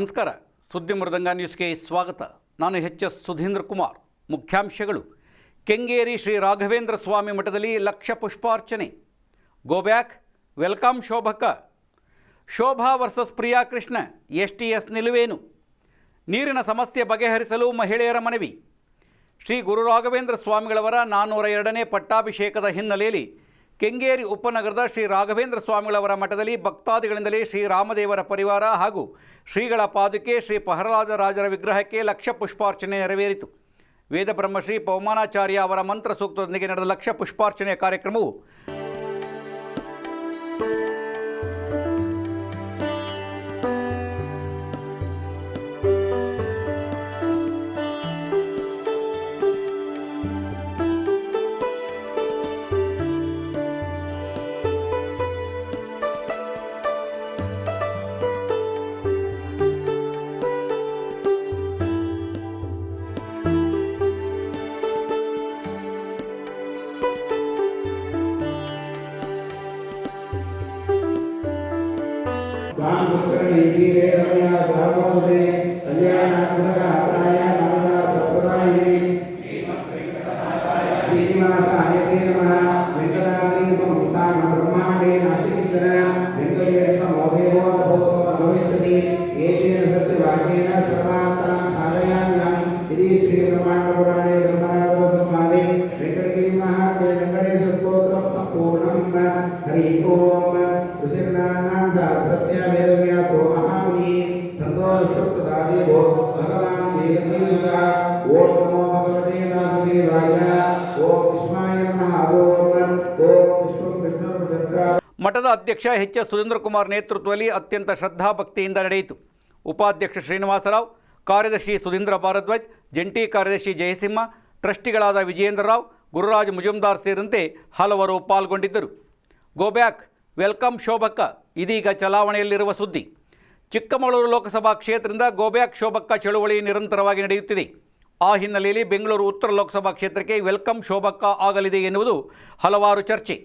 ನಮಸ್ಕಾರ. ಸುದ್ದಿ ಮೃದಂಗ ನ್ಯೂಸ್ಗೆ ಸ್ವಾಗತ. ನಾನು ಎಚ್ ಎಸ್ ಸುಧೀಂದ್ರ ಕುಮಾರ್. ಮುಖ್ಯಾಂಶಗಳು. ಕೆಂಗೇರಿ ಶ್ರೀ ರಾಘವೇಂದ್ರ ಸ್ವಾಮಿ ಮಠದಲ್ಲಿ ಲಕ್ಷ ಪುಷ್ಪಾರ್ಚನೆ. Go back welcome ಶೋಭಕ. Shobha versus Priya Krishna, S T S ನಿಲುವೇನು. ನೀರಿನ ಸಮಸ್ಯೆ ಬಗೆಹರಿಸಲು ಮಹಿಳೆಯರ ಮನವಿ. ಶ್ರೀ ಗುರು ರಾಘವೇಂದ್ರ ಸ್ವಾಮಿಗಳವರ ನಾನ್ನೂರ ಎರಡನೇ ಪಟ್ಟಾಭಿಷೇಕದ ಹಿನ್ನೆಲೆಯಲ್ಲಿ ಕೆಂಗೇರಿ ಉಪನಗರದ ಶ್ರೀ ರಾಘವೇಂದ್ರ ಸ್ವಾಮಿಗಳವರ ಮಠದಲ್ಲಿ ಭಕ್ತಾದಿಗಳಿಂದಲೇ ಶ್ರೀ ರಾಮದೇವರ ಪರಿವಾರ ಹಾಗೂ ಶ್ರೀಗಳ ಪಾದುಕೆ ಶ್ರೀ ಪ್ರಹ್ಲಾದ ರಾಜರ ವಿಗ್ರಹಕ್ಕೆ ಲಕ್ಷ ಪುಷ್ಪಾರ್ಚನೆ ನೆರವೇರಿತು. ವೇದಬ್ರಹ್ಮಶ್ರೀ ಬ್ರಹ್ಮಶ್ರೀ ಪೌಮಾನಾಚಾರ್ಯ ಅವರ ಮಂತ್ರ ಸೂಕ್ತದೊಂದಿಗೆ ನಡೆದ ಲಕ್ಷ ಪುಷ್ಪಾರ್ಚನೆಯ ಕಾರ್ಯಕ್ರಮವು కళ్యాణ ಮಠದ ಅಧ್ಯಕ್ಷ ಎಚ್ ಎಸ್ ಸುರೇಂದ್ರ ಕುಮಾರ್ ನೇತೃತ್ವದಲ್ಲಿ ಅತ್ಯಂತ ಶ್ರದ್ಧಾಭಕ್ತಿಯಿಂದ ನಡೆಯಿತು. ಉಪಾಧ್ಯಕ್ಷ ಶ್ರೀನಿವಾಸರಾವ್, ಕಾರ್ಯದರ್ಶಿ ಸುಧೀಂದ್ರ ಭಾರದ್ವಾಜ್, ಜಂಟಿ ಕಾರ್ಯದರ್ಶಿ ಜಯಸಿಂಹ, ಟ್ರಸ್ಟಿಗಳಾದ ವಿಜಯೇಂದ್ರರಾವ್ ಗುರುರಾಜ್ ಮುಜುಮ್ದಾರ್ ಸೇರಿದಂತೆ ಹಲವರು ಪಾಲ್ಗೊಂಡಿದ್ದರು. ಗೋಬ್ಯಾಕ್ ವೆಲ್ಕಮ್ ಶೋಭಕ್ಕ, ಇದೀಗ ಚಲಾವಣೆಯಲ್ಲಿರುವ ಸುದ್ದಿ. ಚಿಕ್ಕಮಗಳೂರು ಲೋಕಸಭಾ ಕ್ಷೇತ್ರದಿಂದ ಗೋಬ್ಯಾಕ್ ಶೋಭಕ್ಕ ಚಳುವಳಿ ನಿರಂತರವಾಗಿ ನಡೆಯುತ್ತಿದೆ. ಆ ಹಿನ್ನೆಲೆಯಲ್ಲಿ ಬೆಂಗಳೂರು ಉತ್ತರ ಲೋಕಸಭಾ ಕ್ಷೇತ್ರಕ್ಕೆ ವೆಲ್ಕಮ್ ಶೋಭಕ್ಕ ಆಗಲಿದೆ ಎನ್ನುವುದು ಹಲವಾರು ಚರ್ಚೆ.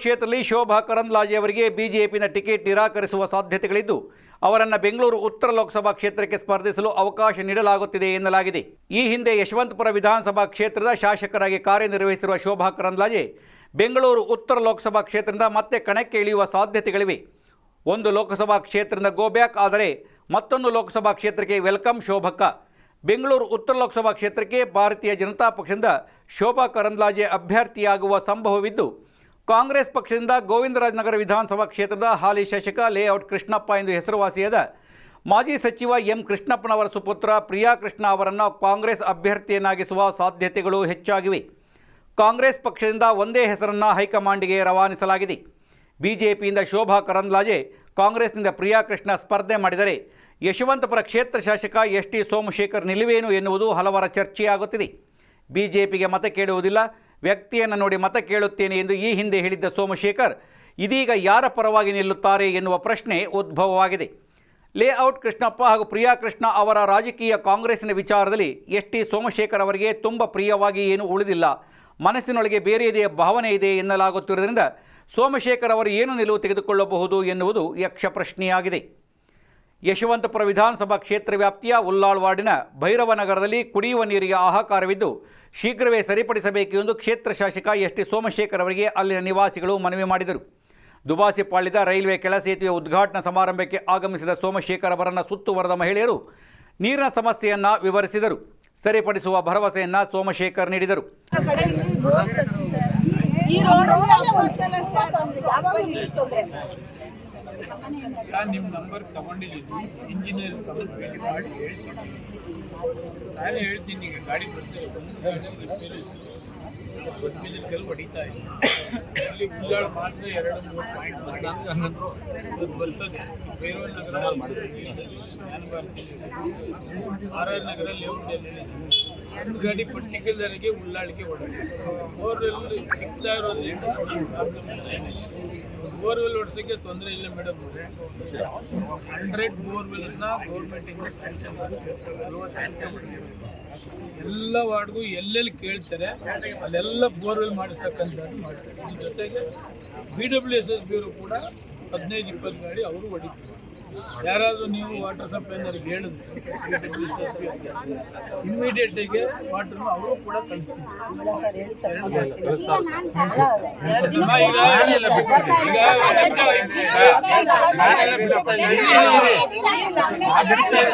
ಕ್ಷೇತ್ರದಲ್ಲಿ ಶೋಭಾ ಕರಂದ್ಲಾಜೆ ಅವರಿಗೆ ಬಿಜೆಪಿನ ಟಿಕೆಟ್ ನಿರಾಕರಿಸುವ ಸಾಧ್ಯತೆಗಳಿದ್ದು, ಅವರನ್ನು ಬೆಂಗಳೂರು ಉತ್ತರ ಲೋಕಸಭಾ ಕ್ಷೇತ್ರಕ್ಕೆ ಸ್ಪರ್ಧಿಸಲು ಅವಕಾಶ ನೀಡಲಾಗುತ್ತಿದೆ ಎನ್ನಲಾಗಿದೆ. ಈ ಹಿಂದೆ ಯಶವಂತಪುರ ವಿಧಾನಸಭಾ ಕ್ಷೇತ್ರದ ಶಾಸಕರಾಗಿ ಕಾರ್ಯನಿರ್ವಹಿಸಿರುವ ಶೋಭಾ ಕರಂದ್ಲಾಜೆ, ಬೆಂಗಳೂರು ಉತ್ತರ ಲೋಕಸಭಾ ಕ್ಷೇತ್ರದಿಂದ ಮತ್ತೆ ಕಣಕ್ಕೆ ಇಳಿಯುವ ಸಾಧ್ಯತೆಗಳಿವೆ. ಒಂದು ಲೋಕಸಭಾ ಕ್ಷೇತ್ರದಿಂದ ಗೋಬ್ಯಾಕ್ ಆದರೆ ಮತ್ತೊಂದು ಲೋಕಸಭಾ ಕ್ಷೇತ್ರಕ್ಕೆ ವೆಲ್ಕಮ್ ಶೋಭಕ್ಕ. ಬೆಂಗಳೂರು ಉತ್ತರ ಲೋಕಸಭಾ ಕ್ಷೇತ್ರಕ್ಕೆ ಭಾರತೀಯ ಜನತಾ ಪಕ್ಷದಿಂದ ಶೋಭಾ ಕರಂದ್ಲಾಜೆ ಅಭ್ಯರ್ಥಿಯಾಗುವ ಸಂಭವವಿದ್ದು ಕಾಂಗ್ರೆಸ್ ಪಕ್ಷದಿಂದ ಗೋವಿಂದರಾಜನಗರ ವಿಧಾನಸಭಾ ಕ್ಷೇತ್ರದ ಹಾಲಿ ಶಾಸಕ ಲೇಔಟ್ ಕೃಷ್ಣಪ್ಪ ಎಂದು ಹೆಸರುವಾಸಿಯಾದ ಮಾಜಿ ಸಚಿವ ಎಂ ಕೃಷ್ಣಪ್ಪನವರ ಸುಪುತ್ರ ಪ್ರಿಯಾ ಕೃಷ್ಣ ಅವರನ್ನು ಕಾಂಗ್ರೆಸ್ ಅಭ್ಯರ್ಥಿಯನ್ನಾಗಿಸುವ ಸಾಧ್ಯತೆಗಳು ಹೆಚ್ಚಾಗಿವೆ. ಕಾಂಗ್ರೆಸ್ ಪಕ್ಷದಿಂದ ಒಂದೇ ಹೆಸರನ್ನು ಹೈಕಮಾಂಡ್ಗೆ ರವಾನಿಸಲಾಗಿದೆ. ಬಿಜೆಪಿಯಿಂದ ಶೋಭಾ ಕರಂದ್ಲಾಜೆ ಕಾಂಗ್ರೆಸ್ನಿಂದ ಪ್ರಿಯಾ ಕೃಷ್ಣ ಸ್ಪರ್ಧೆ ಮಾಡಿದರೆ ಯಶವಂತಪುರ ಕ್ಷೇತ್ರ ಶಾಸಕ ಎಸ್ ಟಿ ಸೋಮಶೇಖರ್ ನಿಲುವೇನು ಎನ್ನುವುದು ಹಲವರ ಚರ್ಚೆಯಾಗುತ್ತಿದೆ. ಬಿಜೆಪಿಗೆ ಮತ ಕೇಳುವುದಿಲ್ಲ ವ್ಯಕ್ತಿಯನ್ನು ನೋಡಿ ಮತ ಕೇಳುತ್ತೇನೆ ಎಂದು ಈ ಹಿಂದೆ ಹೇಳಿದ್ದ ಸೋಮಶೇಖರ್, ಇದೀಗ ಯಾರ ಪರವಾಗಿ ನಿಲ್ಲುತ್ತಾರೆ ಎನ್ನುವ ಪ್ರಶ್ನೆ ಉದ್ಭವವಾಗಿದೆ. ಲೇಔಟ್ ಕೃಷ್ಣಪ್ಪ ಹಾಗೂ ಪ್ರಿಯಾ ಕೃಷ್ಣ ಅವರ ರಾಜಕೀಯ ಕಾಂಗ್ರೆಸ್ಸಿನ ವಿಚಾರದಲ್ಲಿ ಎಸ್ ಟಿ ಸೋಮಶೇಖರ್ ಅವರಿಗೆ ತುಂಬ ಪ್ರಿಯವಾಗಿ ಏನು ಉಳಿದಿಲ್ಲ. ಮನಸ್ಸಿನೊಳಗೆ ಬೇರೆಯದೇ ಭಾವನೆ ಇದೆ ಎನ್ನಲಾಗುತ್ತಿರುವುದರಿಂದ ಸೋಮಶೇಖರ್ ಅವರು ಏನು ನಿಲುವು ತೆಗೆದುಕೊಳ್ಳಬಹುದು ಎನ್ನುವುದು ಯಕ್ಷ ಪ್ರಶ್ನೆಯಾಗಿದೆ ಯಶವಂತಪುರ ವಿಧಾನಸಭಾ ಕ್ಷೇತ್ರ ವ್ಯಾಪ್ತಿಯ ಉಲ್ಲಾಳ್ ವಾರ್ಡಿನ ಭೈರವನಗರದಲ್ಲಿ ಕುಡಿಯುವ ನೀರಿಗೆ ಆಹಾಕಾರವಿದ್ದು ಶೀಘ್ರವೇ ಸರಿಪಡಿಸಬೇಕು ಎಂದು ಕ್ಷೇತ್ರ ಶಾಸಕ ಎಸ್ ಟಿ ಸೋಮಶೇಖರ್ ಅವರಿಗೆ ಅಲ್ಲಿನ ನಿವಾಸಿಗಳು ಮನವಿ ಮಾಡಿದರು. ದುಬಾಸಿಪಾಳ್ಯದ ರೈಲ್ವೆ ಕೆಳ ಸೇತುವೆ ಉದ್ಘಾಟನಾ ಸಮಾರಂಭಕ್ಕೆ ಆಗಮಿಸಿದ ಸೋಮಶೇಖರ್ ಅವರನ್ನು ಸುತ್ತುವರೆದ ಮಹಿಳೆಯರು ನೀರಿನ ಸಮಸ್ಯೆಯನ್ನು ವಿವರಿಸಿದರು. ಸರಿಪಡಿಸುವ ಭರವಸೆಯನ್ನು ಸೋಮಶೇಖರ್ ನೀಡಿದರು. ನಾನು ನಿಮ್ಮ ನಂಬರ್ ತಗೊಂಡಿದ್ದೀನಿ. ಇಂಜಿನಿಯರ್ ಭೇಟಿ ಮಾಡಿ ಹೇಳ್ತೀನಿ. ನಾನೇ ಹೇಳ್ತೀನಿ, ಈಗ ಗಾಡಿ ಬರ್ತೀನಿ ಒಂದು. ದೊಡ್ಡ ಹೊಡಿತಾ ಇದೆ. ಇಲ್ಲಿ ಮಾತ್ರ ಎರಡು ಮೂರು ಪಾಯಿಂಟ್ ಮಾಡಿ. ಬರ್ತದೆ ಬೇರೂರು ನಗರ. ನಾನು ಬರ್ತೀನಿ. ಆರ್ ಆರ್ ನಗರ ಲೇಔಟಲ್ಲಿ ಗಾಡಿ ಪರ್ಟಿಕ್ಯುಲರ್ಗೆ ಉಳ್ಳಾಳಿಗೆ ಓಡಾಡಿ ಬೋರ್ವೆಲ್ ಸಿಗ್ತಾ ಇರೋದ್ರಿಂದ ಬೋರ್ವೆಲ್ ಹೊಡ್ಸೋಕ್ಕೆ ತೊಂದರೆ ಇಲ್ಲ ಮೇಡಮ್ ಅವರೇ. ಹಂಡ್ರೆಡ್ ಬೋರ್ವೆಲ್ನ ಗೌರ್ಮೆಂಟಿಂದ ಎಲ್ಲ ವಾರ್ಡ್ಗೂ ಎಲ್ಲೆಲ್ಲಿ ಕೇಳ್ತಾರೆ ಅಲ್ಲೆಲ್ಲ ಬೋರ್ವೆಲ್ ಮಾಡಿಸ್ತಕ್ಕಂಥದ್ದು ಮಾಡ್ತಾರೆ. ಜೊತೆಗೆ ಬಿ ಡಬ್ಲ್ಯೂ ಎಸ್ ಎಸ್ ಕೂಡ ಹದಿನೈದು, ಇಪ್ಪತ್ತು ಗಾಡಿ ಅವರು ಹೊಡಿತಾರೆ. ಯಾರಾದರೂ ನೀವು ವಾಟರ್ ಸಪ್ಲೈನವ್ರಿಗೆ ಹೇಳಿದ್ರು ಇಮಿಡಿಯೇಟಿಗೆ ವಾಟರ್ನ ಅವರು ಕೂಡ ಕಳಿಸ್ತೀನಿ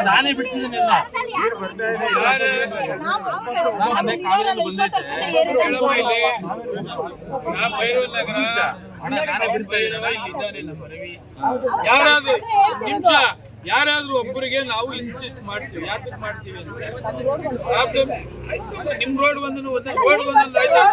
ನಾನೇ ಬಿಡಿಸಿದ್ದೀನಿ ನಗರ ಭೈರವ ಇಲ್ಲಿದ್ದಾನೆ ನಮ್ಮ ರವಿ ಯಾರಾದ್ರೂ ನಿಮಿಷ ಯಾರಾದ್ರೂ ಒಬ್ಬರಿಗೆ ನಾವು ಇನ್ಸಿಸ್ಟ್ ಮಾಡ್ತೀವಿ ಯಾಕೆ ಮಾಡ್ತೀವಿ ಅಂದ್ರೆ ಪ್ರಾಬ್ಲಮ್ ನಿಮ್ ರೋಡ್ ಒಂದು ರೋಡ್ ಒಂದೊಂದು ಹೆಂಗಿದ್ರು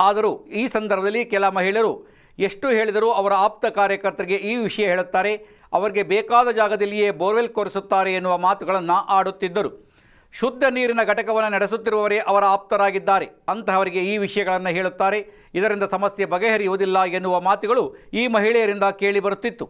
ಆದರೂ ಈ ಸಂದರ್ಭದಲ್ಲಿ ಕೆಲ ಮಹಿಳೆಯರು ಎಷ್ಟು ಹೇಳಿದರೂ ಅವರ ಆಪ್ತ ಕಾರ್ಯಕರ್ತರಿಗೆ ಈ ವಿಷಯ ಹೇಳುತ್ತಾರೆ. ಅವರಿಗೆ ಬೇಕಾದ ಜಾಗದಲ್ಲಿಯೇ ಬೋರ್ವೆಲ್ ಕೊರೆಸುತ್ತಾರೆ ಎನ್ನುವ ಮಾತುಗಳನ್ನು ಆಡುತ್ತಿದ್ದರು. ಶುದ್ಧ ನೀರಿನ ಘಟಕವನ್ನು ನಡೆಸುತ್ತಿರುವವರೇ ಅವರ ಆಪ್ತರಾಗಿದ್ದಾರೆ. ಅಂತಹವರಿಗೆ ಈ ವಿಷಯಗಳನ್ನು ಹೇಳುತ್ತಾರೆ. ಇದರಿಂದ ಸಮಸ್ಯೆ ಬಗೆಹರಿಯುವುದಿಲ್ಲ ಎನ್ನುವ ಮಾತುಗಳು ಈ ಮಹಿಳೆಯರಿಂದ ಕೇಳಿಬರುತ್ತಿತ್ತು